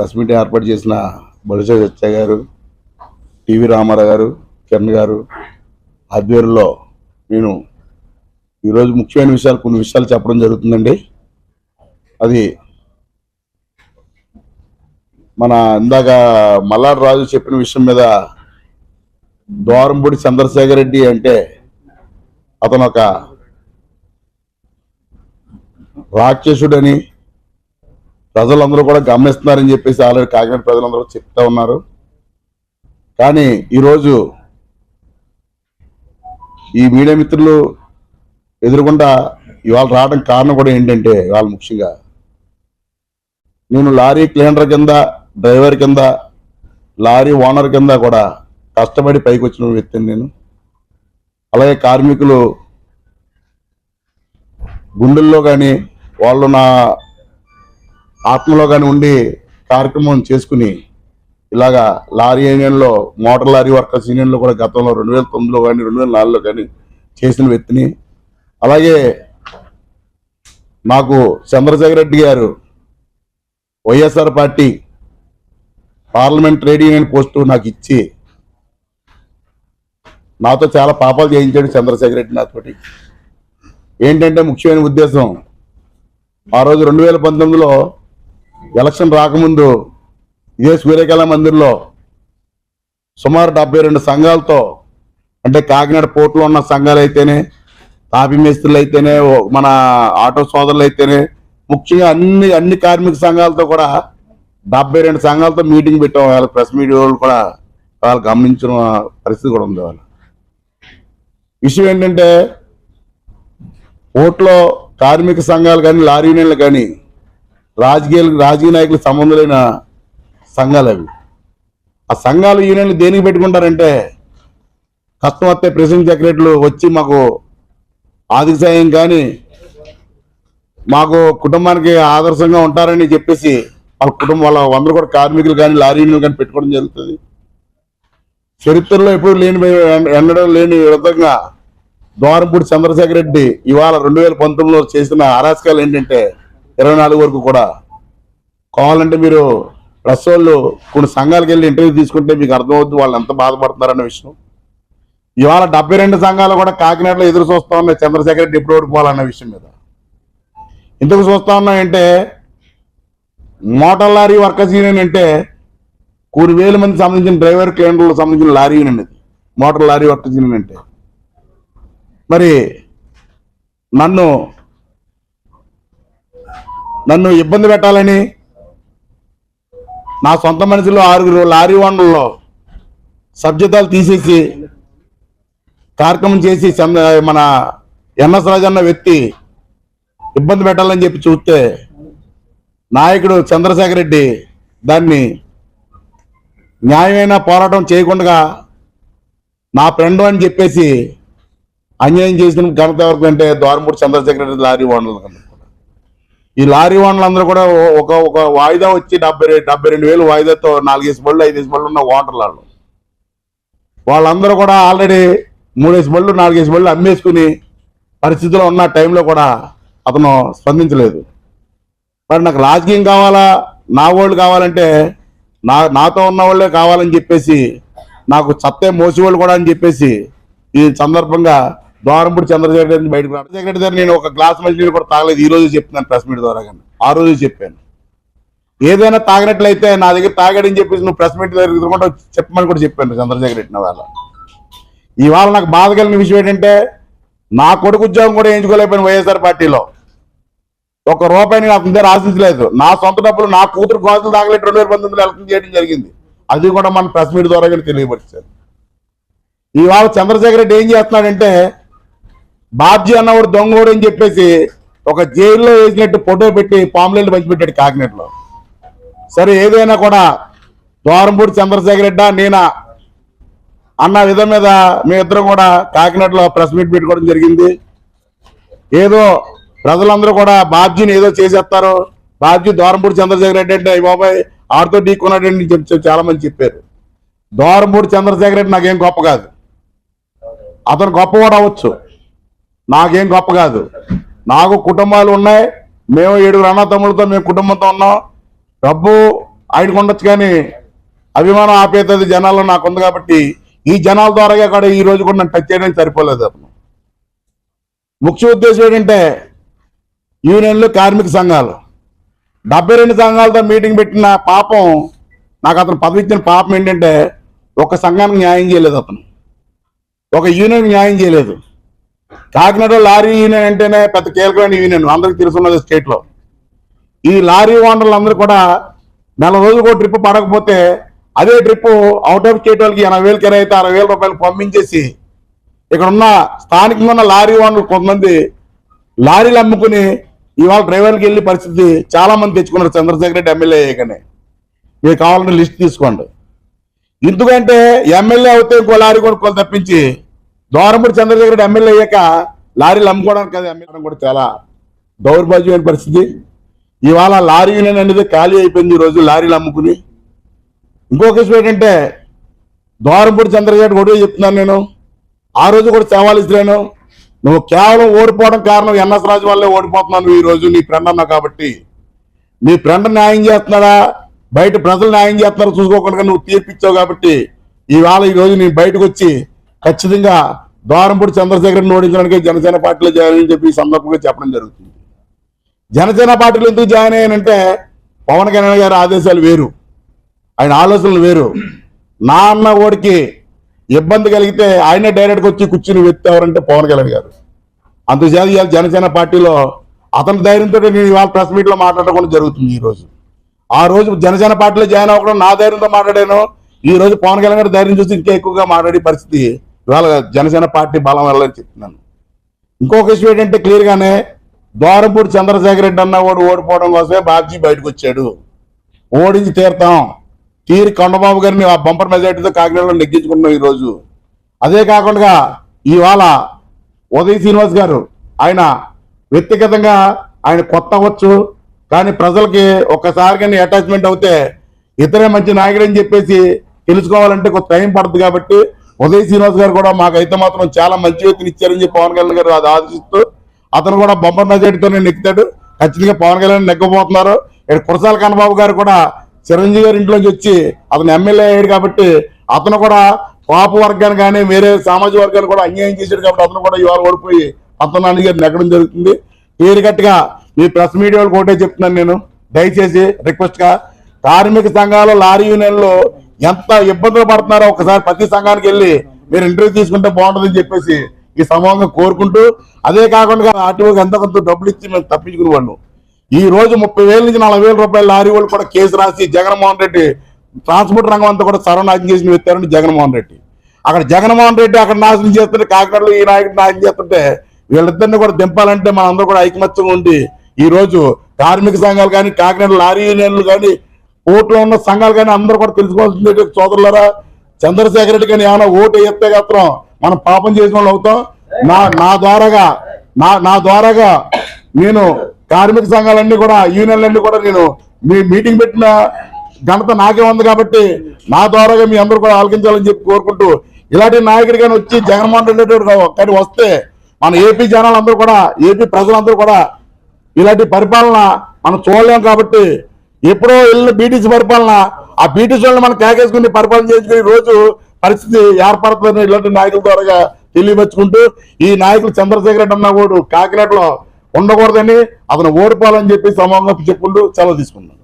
Press meet ఏర్పాటు చేసిన బొలిస సత్య గారు టీవీ రామారావు గారు కిరణ్ గారు ఆధ్వర్యంలో నేను ఈరోజు ముఖ్యమైన విషయాలు కొన్ని విషయాలు చెప్పడం జరుగుతుందండి. అది మన ఇందాక మల్లాడు రాజు చెప్పిన విషయం మీద దోరంపూడి చంద్రశేఖర్ రెడ్డి అంటే అతను ఒక రాక్షసుడని ప్రజలందరూ కూడా గమనిస్తున్నారని చెప్పేసి ఆల్రెడీ కాకినాడ ప్రజలందరూ చెప్తా ఉన్నారు. కానీ ఈరోజు ఈ మీడియా మిత్రులు ఎదురుకుండా ఇవాళ రావడం కారణం కూడా ఏంటంటే ఇవాళ ముఖ్యంగా నేను లారీ క్లీనర్ కింద డ్రైవర్ కింద లారీ ఓనర్ కింద కూడా కష్టపడి పైకి వచ్చిన వ్యక్తిని నేను. అలాగే కార్మికులు గుండెల్లో కానీ వాళ్ళు నా ఆత్మలో కానీ ఉండి కార్యక్రమం చేసుకుని ఇలాగా లారీ యూనియన్లో మోటార్ లారీ వర్కర్స్ యూనియన్లో కూడా గతంలో రెండు వేల తొమ్మిదిలో కానీ రెండు వేల నాలుగులో కానీ చేసిన వ్యక్తిని. అలాగే నాకు చంద్రశేఖర్ రెడ్డి గారు YSR party parliament trade union post నాకు ఇచ్చి నాతో చాలా పాపాలు చేయించాడు చంద్రశేఖర్ రెడ్డి నాతోటి. ఏంటంటే ముఖ్యమైన ఉద్దేశం ఆ రోజు రెండు వేల పంతొమ్మిదిలో ఎలక్షన్ రాకముందు ఇదే సూర్యకళ మందిర్లో సుమారు డెబ్బై రెండు సంఘాలతో అంటే కాకినాడ పోర్టులో ఉన్న సంఘాలు అయితేనే తాపి మేస్త్రులు అయితేనే మన ఆటో సోదరులు అయితేనే ముఖ్యంగా అన్ని అన్ని కార్మిక సంఘాలతో కూడా డెబ్బై రెండు సంఘాలతో మీటింగ్ పెట్టాం. వాళ్ళ ప్రెస్ మీడియా వాళ్ళు కూడా వాళ్ళు గమనించిన పరిస్థితి కూడా ఉంది వాళ్ళు. విషయం ఏంటంటే ఓట్లో కార్మిక సంఘాలు కానీ లారీ యూనియన్లు కానీ రాజకీయ రాజకీయ నాయకులకు సంబంధం లేని సంఘాలు అవి. ఆ సంఘాలు యూనియన్లు దేనికి పెట్టుకుంటారంటే కష్టం వస్తే ప్రెసిడెంట్ సెక్రటరీలు వచ్చి మాకు ఆర్థిక సాయం కానీ మాకు కుటుంబానికి ఆదర్శంగా ఉంటారని చెప్పేసి వాళ్ళ కుటుంబం వాళ్ళ అందరూ కూడా కార్మికులు కానీ లారీ యూనియన్ కానీ పెట్టుకోవడం జరుగుతుంది. చరిత్రలో ఎప్పుడు లేని ఎన్నడూ లేని విధంగా ద్వారంపూడి చంద్రశేఖర్ రెడ్డి ఇవాళ రెండు వేల పంతొమ్మిదిలో చేసిన అరాచకాలు ఏంటంటే ఇరవై నాలుగు వరకు కూడా కావాలంటే మీరు ప్రెస్ వాళ్ళు కొన్ని సంఘాలకు వెళ్ళి ఇంటర్వ్యూ తీసుకుంటే మీకు అర్థమవుద్ది వాళ్ళు ఎంత బాధపడుతున్నారన్న విషయం. ఇవాళ డెబ్బై రెండు సంఘాలు కూడా కాకినాడలో ఎదురు చూస్తా ఉన్నాయి చంద్రశేఖర్ రెడ్డి ఎప్పుడు ఓడిపోవాలన్న విషయం మీద. ఎందుకు చూస్తా ఉన్నాయంటే మోటార్ లారీ వర్కర్స్ యూనియన్ అంటే కొన్ని వేల మంది సంబంధించిన డ్రైవర్ క్లీనర్లకు సంబంధించిన లారీ యూనియన్ ఇది. మోటార్ లారీ వర్కర్స్ యూనియన్ అంటే. మరి నన్ను నన్ను ఇబ్బంది పెట్టాలని నా సొంత మనుషులు ఆరుగురు లారీ ఓనర్లో సభ్యతాలు తీసేసి కార్యక్రమం చేసి చంద- మన ఎన్ఎస్ రాజన్న వ్యక్తి ఇబ్బంది పెట్టాలని చెప్పి చూస్తే నాయకుడు చంద్రశేఖర్ రెడ్డి దాన్ని న్యాయమైన పోరాటం చేయకుండా నా ఫ్రెండ్ అని చెప్పేసి అన్యాయం చేసిన ఘనత ఎవరికి అంటే ద్వారమూడి చంద్రశేఖర్ రెడ్డి లారీ ఓనర్లు. ఈ లారీ ఓనర్లు అందరూ కూడా ఒక ఒక వాయిదా వచ్చి డెబ్బై డెబ్బై రెండు వేలు వాయిదాతో నాలుగేసి బళ్ళు ఐదేసి బళ్ళు ఉన్న ఓనర్లు వాళ్ళు. వాళ్ళందరూ కూడా ఆల్రెడీ మూడేసి బళ్ళు నాలుగేసి బళ్ళు అమ్మేసుకుని పరిస్థితిలో ఉన్న టైంలో కూడా అతను స్పందించలేదు. మరి నాకు రాజకీయం కావాలా? నా వాళ్ళు కావాలంటే నా నాతో ఉన్న వాళ్ళే కావాలని చెప్పేసి నాకు చత్తే మోసేవాళ్ళు కూడా అని చెప్పేసి ఈ సందర్భంగా ద్వారంపూడి చంద్రశేఖర్ రెడ్డి బయటకు రావడం చంద్రశేఖర్ గారు నేను ఒక గ్లాస్ మంచినీళ్ళు కూడా తాగలేదు. ఈ రోజు చెప్తున్నాను ప్రెస్ మీట్ ద్వారా కానీ. ఆ రోజు చెప్పాను. ఏదైనా తాగినట్లయితే నా దగ్గర తాగాడని చెప్పేసి నువ్వు ప్రెస్ మీట్ దగ్గర ఎదురుకుంటా చెప్పమని కూడా చెప్పాను చంద్రశేఖర్ రెడ్డి నా వాళ్ళ. ఇవాళ నాకు బాధ కలిగిన విషయం ఏంటంటే నా కొడుకు ఉద్యోగం కూడా ఎంచుకోలేకపోయిన వైఎస్ఆర్ పార్టీలో. ఒక రూపాయిని నాకు ముందే ఆశించలేదు నా సొంత డబ్బులు నా కూతురు గోతులు తాగలేదు రెండు వేల పంతొమ్మిదిలో ఎలక్షన్ చేయడం జరిగింది. అది కూడా మన ప్రెస్ మీట్ ద్వారా కూడా తెలియపరిచారు ఇవాళ చంద్రశేఖర్ రెడ్డి ఏం చేస్తున్నాడంటే బాబ్జీ అన్నవాడు దొంగోడు అని చెప్పేసి ఒక జైల్లో వేసినట్టు ఫోటో పెట్టి పాంప్లెట్లు పంచిపెట్టాడు కాకినాడలో. సరే ఏదైనా కూడా ద్వారంపూడి చంద్రశేఖర్ రెడ్డి నేనా అన్న విధం మీద మీ ఇద్దరం కూడా కాకినాడలో ప్రెస్ మీట్ పెట్టుకోవడం జరిగింది. ఏదో ప్రజలందరూ కూడా బాబ్జీని ఏదో చేసేస్తారు. బాబ్జీ ద్వారంపూడి చంద్రశేఖర్ రెడ్డి అంటే బాబాయ్ ఆడితో ఢీకున్నాడండి చెప్పి చాలా మంది చెప్పారు. దూరంపూడి చంద్రశేఖర్ రెడ్డి నాకేం గొప్ప కాదు. అతను గొప్ప కూడా అవ్వచ్చు. నాకేం గొప్ప కాదు. నాకు కుటుంబాలు ఉన్నాయి. మేము ఏడుగురు అన్న తమ్ముళ్ళతో మేము కుటుంబంతో ఉన్నాం. డబ్బు ఆయనకు ఉండొచ్చు కానీ అభిమానం ఆపేతది జనాల్లో నాకు ఉంది కాబట్టి ఈ జనాల ద్వారా కూడా ఈ రోజు కూడా నన్ను టచ్ చేయడానికి సరిపోలేదు అతను. ముఖ్య ఉద్దేశం ఏంటంటే యూనియన్లు కార్మిక సంఘాలు. డెబ్బై రెండు సంఘాలతో మీటింగ్ పెట్టిన పాపం నాకు అతను పదవి ఇచ్చిన పాపం ఏంటంటే ఒక సంఘానికి న్యాయం చేయలేదు అతను. ఒక యూనియన్ న్యాయం చేయలేదు. కాకినాడ లారీ యూనియన్ అంటేనే పెద్ద కీలకమైన యూనియన్. అందరికి తెలుసున్నది స్టేట్లో. ఈ లారీ ఓనర్లు కూడా నెల రోజులు కూడా ట్రిప్ పడకపోతే అదే ట్రిప్ అవుట్ ఆఫ్ స్టేట్ వాళ్ళకి ఎనభై వేలు కిరాయి అయితే అరవై వేల రూపాయలు పంపించేసి ఇక్కడ ఉన్న స్థానికంగా ఉన్న లారీ ఓనర్లు కొంతమంది లారీలు అమ్ముకుని ఇవాళ డ్రైవర్కి వెళ్ళి పరిస్థితి చాలా మంది తెచ్చుకున్నారు. చంద్రశేఖర్ రెడ్డి ఎమ్మెల్యే అయ్యాకనే. మీరు కావాలంటే లిస్ట్ తీసుకోండి. ఎందుకంటే ఎమ్మెల్యే అవుతే ఇంకో లారీ కొనుక్కోవాలి తప్పించి దూరంపూడి చంద్రశేఖర్ రెడ్డి ఎమ్మెల్యే అయ్యాక లారీలు అమ్ముకోవడానికి కదా అమ్మడం కూడా చాలా దౌర్భాగ్యమైన పరిస్థితి. ఇవాళ లారీ యూనియన్ అనేది ఖాళీ అయిపోయింది ఈ రోజు లారీలు అమ్ముకుని. ఇంకొక విషయం ఏంటంటే దోరంపూడి చంద్రశేఖర్ ఒకటే చెప్తున్నాను నేను. ఆ రోజు కూడా సవాల్ ఇస్తున్నాను నువ్వు కేవలం ఓడిపోవడం కారణం ఎన్ఎస్ రాజు వల్లే ఓడిపోతున్నావు నువ్వు ఈ రోజు నీ ఫ్రెండ్ అన్నావు కాబట్టి. నీ ఫ్రెండ్ న్యాయం చేస్తున్నాడా? బయట ప్రజలు న్యాయం చేస్తున్నారో చూసుకోకుండా నువ్వు తీర్పిచ్చావు కాబట్టి. ఇవాళ ఈ రోజు నేను బయటకు వచ్చి ఖచ్చితంగా ద్వారంపూడి చంద్రశేఖర్ ఓడించడానికి జనసేన పార్టీలో జాయిన్ అని చెప్పి సందర్భంగా చెప్పడం జరుగుతుంది. జనసేన పార్టీలో ఎందుకు జాయిన్ అయ్యానంటే పవన్ కళ్యాణ్ గారి ఆదేశాలు వేరు. ఆయన ఆలోచనలు వేరు. నా అన్న ఓడికి ఇబ్బంది కలిగితే ఆయనే డైరెక్ట్గా వచ్చి కూర్చుని వ్యక్తి పవన్ కళ్యాణ్ గారు. అందుచేత ఇవాళ జనసేన పార్టీలో అతని ధైర్యంతో నేను ఇవాళ ప్రెస్ మీట్లో మాట్లాడకుండా జరుగుతుంది ఈ రోజు. ఆ రోజు జనసేన పార్టీలో జాయిన్ అవ్వడం నా ధైర్యంతో మాట్లాడాను. ఈ రోజు పవన్ కళ్యాణ్ గారి ధైర్యం చూసి ఇంకా ఎక్కువగా మాట్లాడే పరిస్థితి ఇవాళ జనసేన పార్టీ బలం వెళ్ళని చెప్తున్నాను. ఇంకొక విషయం ఏంటంటే క్లియర్గానే ద్వారంపూడి చంద్రశేఖర్ రెడ్డి అన్న వాడు ఓడిపోవడం కోసమే బాబ్జీ బయటకు వచ్చాడు. ఓడించి తీరుతాం. తీరి కొండబాబు గారిని ఆ బంపర్ మెజార్టీతో కాకినాడలో నెగ్గించుకుంటున్నాం ఈ రోజు అదే కాకుండా ఇవాళ ఉదయ్ శ్రీనివాస్ గారు ఆయన వ్యక్తిగతంగా ఆయన కొత్త అవ్వచ్చు కానీ ప్రజలకి ఒక్కసారి కానీ అటాచ్మెంట్ అవుతే ఇతరే మంచి నాయకుడు అని చెప్పేసి తెలుసుకోవాలంటే కొంత టైం పడుతుంది కాబట్టి ఉదయ్ శ్రీనివాస్ గారు కూడా మాకైతే మాత్రం చాలా మంచి వ్యక్తిని ఇచ్చారని చెప్పి పవన్ కళ్యాణ్ గారు అది ఆశిస్తూ అతను కూడా బొమ్మర్ నజేటితోనే నెక్కుతాడు. ఖచ్చితంగా పవన్ కళ్యాణ్ నెగ్గబోతున్నారు. ఇక్కడ కురసాల కన్నబాబు గారు కూడా చిరంజీవి గారి ఇంట్లోంచి వచ్చి అతను ఎమ్మెల్యే అయ్యాడు కాబట్టి అతను కూడా పాప వర్గాన్ని కానీ వేరే సామాజిక వర్గాన్ని కూడా అన్యాయం చేశాడు కాబట్టి అతను కూడా ఇవాళ ఓడిపోయి పంతనాన్ని గారు నెగ్గడం జరుగుతుంది. క్లియర్ ఈ మీ ప్రెస్ మీడియా వాళ్ళకి ఒకటే చెప్తున్నాను నేను. దయచేసి రిక్వెస్ట్గా కార్మిక సంఘాలు లారీ యూనియన్లు ఎంత ఇబ్బందులు పడుతున్నారో ఒకసారి ప్రతి సంఘానికి వెళ్ళి మీరు ఇంటర్వ్యూ తీసుకుంటే బాగుంటుందని చెప్పేసి ఈ సమూహంగా కోరుకుంటూ అదే కాకుండా ఆర్టీఓకి ఎంత కొంత డబ్బులు ఇచ్చి మేము తప్పించుకునే వాళ్ళు ఈ రోజు ముప్పై వేల నుంచి నలభై వేల రూపాయల లారీ వాళ్ళు కూడా కేసు రాసి జగన్మోహన్ రెడ్డి ట్రాన్స్పోర్ట్ రంగం అంతా కూడా సర్వనాశనం చేసి పెట్టారండి జగన్మోహన్ రెడ్డి. అక్కడ జగన్మోహన్ రెడ్డి అక్కడ నాశనం చేస్తుంటే కాకినాడలో ఈ నాయకుడు నాశనం చేస్తుంటే వీళ్ళిద్దరిని కూడా దింపాలంటే మనందరూ కూడా ఐకమత్యంగా ఉండి ఈ రోజు కార్మిక సంఘాలు కానీ కాకినాడ లారీ యూనియన్లు కానీ ఓట్లో ఉన్న సంఘాలు కానీ అందరూ కూడా తెలుసుకోవాల్సిందే సోదరులరా సోదరులారా. చంద్రశేఖర్ రెడ్డి కానీ ఏమైనా ఓటు వేస్తే మాత్రం మనం పాపం చేసిన వాళ్ళు అవుతాం. నా నా ద్వారాగా నా నా ద్వారాగా నేను కార్మిక సంఘాలన్నీ కూడా యూనియన్లన్నీ కూడా నేను మీ మీటింగ్ పెట్టిన ఘనత నాకే ఉంది కాబట్టి నా ద్వారాగా మీ అందరూ కూడా ఆలకించాలని చెప్పి కోరుకుంటూ ఇలాంటి నాయకుడు కానీ వచ్చి జగన్మోహన్ రెడ్డి కానీ వస్తే మన ఏపీ జనాలు అందరూ కూడా ఏపీ ప్రజలందరూ కూడా ఇలాంటి పరిపాలన మనం చూడలేం కాబట్టి ఎప్పుడో వెళ్ళిన బీటీసీ పరిపాలన ఆ బీటీసీ వాళ్ళని మనం కేకేసుకుని పరిపాలన చేసుకుని రోజు పరిస్థితి ఏర్పడుతుందని ఇలాంటి నాయకుల ద్వారా తెలియపరుచుకుంటూ ఈ నాయకులు చంద్రశేఖర్ రెడ్డి అన్న కూడా కాకినాడలో ఉండకూడదని అతను ఓడిపోవాలని చెప్పి సమూహంగా చెప్పుకుంటూ సెలవు తీసుకున్నాం